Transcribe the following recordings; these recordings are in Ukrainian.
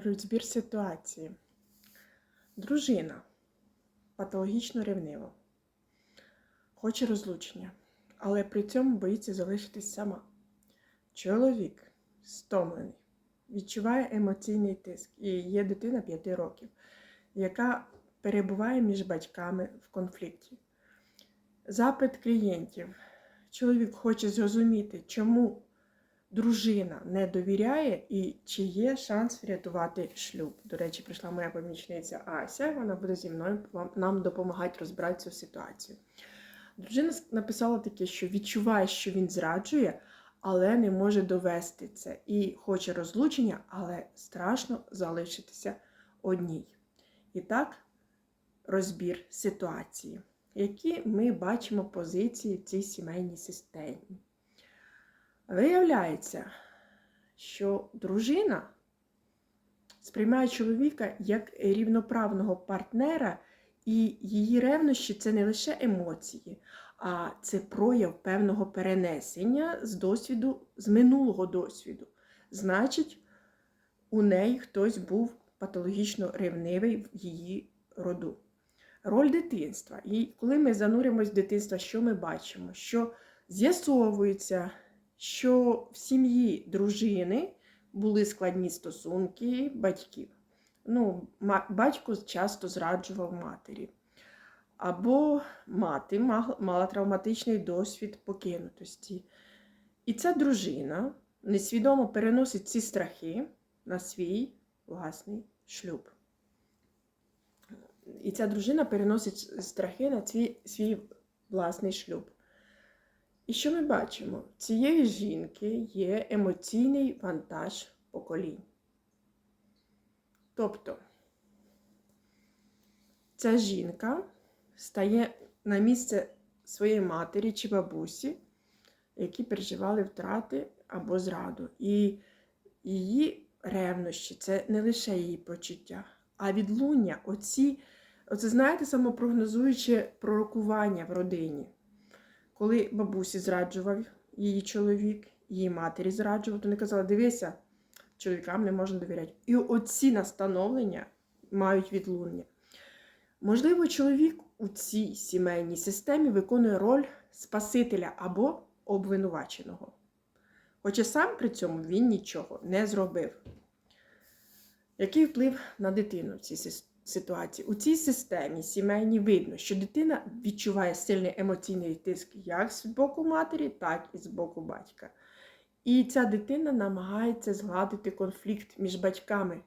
розбір ситуації. Дружина патологічно ревнива, хоче розлучення, але при цьому боїться залишитись сама. Чоловік стомлений, відчуває емоційний тиск і є дитина 5 років, яка перебуває між батьками в конфлікті. Запит клієнтів. Чоловік хоче зрозуміти, чому дружина не довіряє і чи є шанс врятувати шлюб. До речі, прийшла моя помічниця Ася, вона буде зі мною нам допомагати розбирати цю ситуацію. Дружина написала таке, що відчуває, що він зраджує, але не може довести це. І хоче розлучення, але страшно залишитися одній. І так, розбір ситуації, які ми бачимо позиції в цій сімейній системі. Виявляється, що дружина сприймає чоловіка як рівноправного партнера, і її ревнощі це не лише емоції, а це прояв певного перенесення з досвіду, з минулого досвіду. Значить, у неї хтось був патологічно ревнивий в її роду. Роль дитинства. І коли ми зануримось в дитинство, що ми бачимо? Що з'ясовується, що в сім'ї дружини були складні стосунки батьків. Ну, батько часто зраджував матері. Або мати мала травматичний досвід покинутості. І ця дружина несвідомо переносить ці страхи на свій власний шлюб. І ця дружина переносить страхи на свій, свій власний шлюб. І що ми бачимо? В цієї жінки є емоційний вантаж поколінь. Тобто ця жінка стає на місце своєї матері чи бабусі, які переживали втрати або зраду. І її ревнощі це не лише її почуття, а відлуння. Оці, оце, знаєте, самопрогнозуюче пророкування в родині. Коли бабусі зраджував її чоловік, її матері зраджував, то вони казали, дивися, чоловікам не можна довіряти. І оці настановлення мають відлуння. Можливо, чоловік у цій сімейній системі виконує роль спасителя або обвинуваченого. Хоча сам при цьому він нічого не зробив. Який вплив на дитину в цій сис- ситуації? У цій системі сімейній видно, що дитина відчуває сильний емоційний тиск як з боку матері, так і з боку батька. І ця дитина намагається згладити конфлікт між батьками.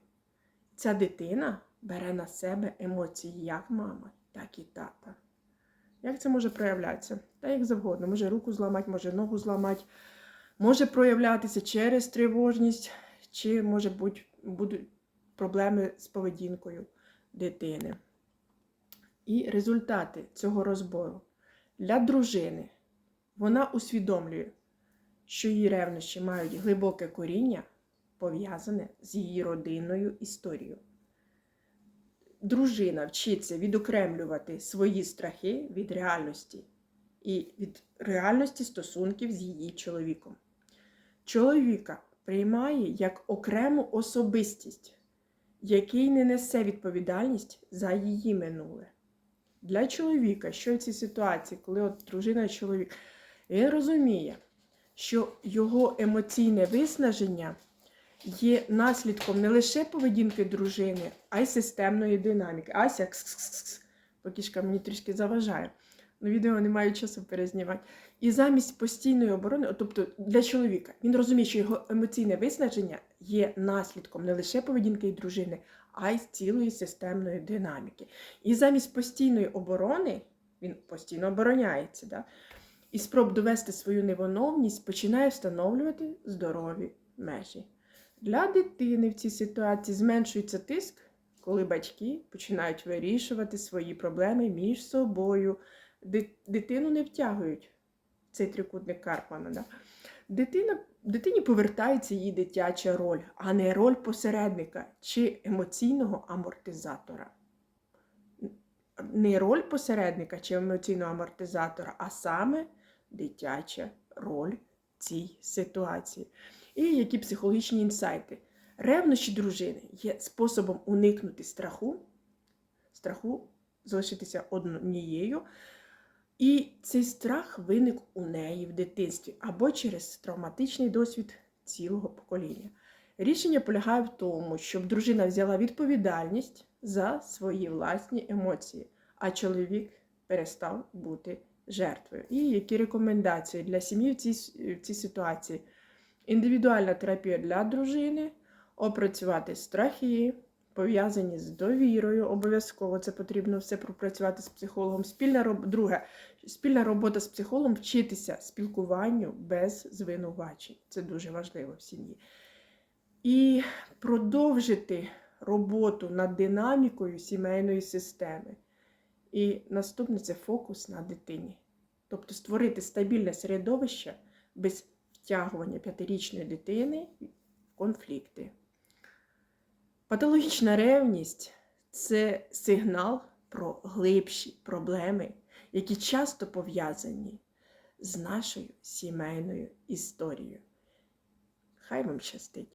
Ця дитина бере на себе емоції як мама, так і тата. Як це може проявлятися? Та як завгодно. Може руку зламати, може ногу зламати, може проявлятися через тривожність, чи може будуть проблеми з поведінкою дитини. І результати цього розбору для дружини вона усвідомлює, що її ревнощі мають глибоке коріння, пов'язане з її родинною історією. Дружина вчиться відокремлювати свої страхи від реальності і від реальності стосунків з її чоловіком. Чоловіка приймає як окрему особистість, який не несе відповідальність за її минуле. Для чоловіка, що в цій ситуації, коли от дружина чоловік, він розуміє, що його емоційне виснаження є наслідком не лише поведінки дружини, а й системної динаміки. Ася, кс-кс-кс, покішка мені трішки заважає. Відео не маю часу перезнімати. І замість постійної оборони, тобто для чоловіка, він розуміє, що його емоційне виснаження є наслідком не лише поведінки і дружини, а й цілої системної динаміки. І замість постійної оборони він постійно обороняється. Да? І спроб довести свою невиновність починає встановлювати здорові межі. Для дитини в цій ситуації зменшується тиск, коли батьки починають вирішувати свої проблеми між собою. Ди- Дитину не втягують цей трикутник Карпмана. Да? Дитина, дитині повертається її дитяча роль, а не роль посередника чи емоційного амортизатора. Не роль посередника чи емоційного амортизатора, а саме дитяча роль цій ситуації. І які психологічні інсайти. Ревнощі дружини є способом уникнути страху, страху залишитися однією. І цей страх виник у неї в дитинстві або через травматичний досвід цілого покоління. Рішення полягає в тому, щоб дружина взяла відповідальність за свої власні емоції, а чоловік перестав бути жертвою. І які рекомендації для сім'ї в цій, в цій ситуації? Індивідуальна терапія для дружини, опрацювати страхи, пов'язані з довірою. Обов'язково це потрібно все пропрацювати з психологом. Спільна роб... Друге, спільна робота з психологом вчитися спілкуванню без звинувачень. Це дуже важливо в сім'ї. І продовжити роботу над динамікою сімейної системи. І наступне це фокус на дитині. Тобто створити стабільне середовище без втягування п'ятирічної дитини в конфлікти. Патологічна ревність це сигнал про глибші проблеми, які часто пов'язані з нашою сімейною історією. Хай вам щастить!